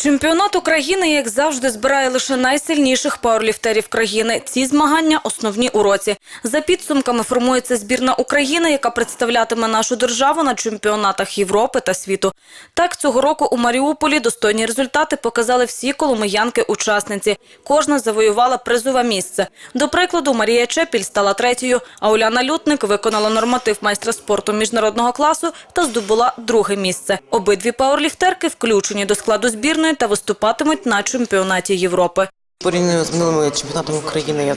Чемпіонат України, як завжди, збирає лише найсильніших пауерліфтерів країни. Ці змагання основні у році. За підсумками формується збірна України, яка представлятиме нашу державу на чемпіонатах Європи та світу. Так, цього року у Маріуполі достойні результати показали всі коломиянки-учасниці. Кожна завоювала призове місце. До прикладу, Марія Чепіль стала третьою, а Уляна Лютник виконала норматив майстра спорту міжнародного класу та здобула друге місце. Обидві пауерліфтерки включені до складу збірної та виступатимуть на чемпіонаті Європи. Порівняно з минулими чемпіонатами України я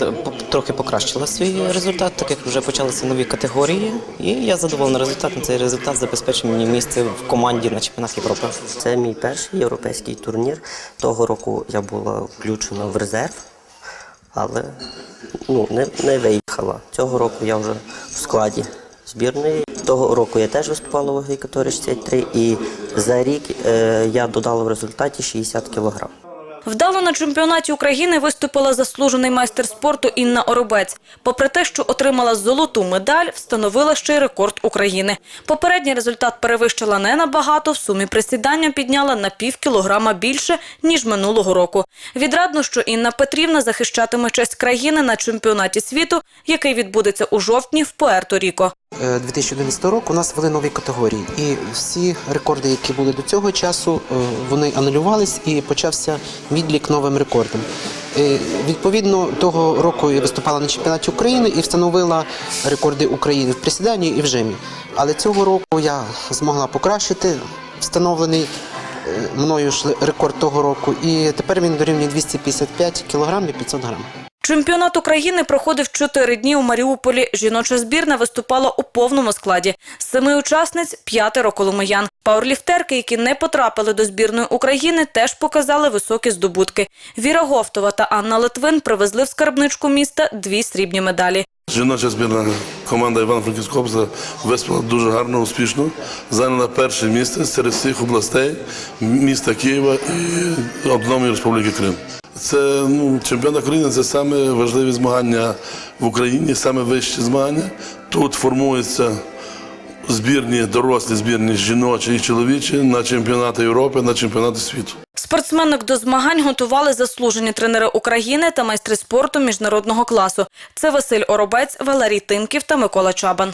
трохи покращила свій результат, так як вже почалися нові категорії, і я задоволений результатом. Цей результат забезпечив мені місце в команді на чемпіонат Європи. Це мій перший європейський турнір. Того року я була включена в резерв, але ну, не, не виїхала. Цього року я вже в складі збірної. Того року я теж виступала у ваговій категорії 63 і за рік е, я додала в результаті 60 кілограм. Вдало на чемпіонаті України виступила заслужений майстер спорту Інна Оробець. Попри те, що отримала золоту медаль, встановила ще й рекорд України. Попередній результат перевищила не набагато, в сумі присідання підняла на пів кілограма більше, ніж минулого року. Відрадно, що Інна Петрівна захищатиме честь країни на чемпіонаті світу, який відбудеться у жовтні в Пуерто-Ріко. Е, 2011 року у нас ввели нові категорії, і всі рекорди, які були до цього часу, е, вони анулювались і почався відлік новим рекордам. Е, Відповідно, того року я виступала на чемпіонаті України і встановила рекорди України в присіданні і в жимі. Але цього року я змогла покращити встановлений е, мною ж рекорд того року, і тепер він дорівнює 255 кг і 500 грам. Чемпіонат України проходив чотири дні у Маріуполі. Жіноча збірна виступала у повному складі. Семи учасниць – п'ятеро коломиян. Пауерліфтерки, які не потрапили до збірної України, теж показали високі здобутки. Віра Говтова та Анна Литвин привезли в скарбничку міста дві срібні медалі. Жіноча збірна команда Івано-Франківського виступила дуже гарно, успішно. Зайняла перше місце серед всіх областей міста Києва і Автономної Республіки Крим. Це ну, чемпіонат України це саме важливі змагання в Україні, саме вищі змагання. Тут формуються збірні, дорослі збірні жіночі і чоловічі на чемпіонати Європи, на чемпіонати світу. Спортсменок до змагань готували заслужені тренери України та майстри спорту міжнародного класу. Це Василь Оробець, Валерій Тимків та Микола Чабан.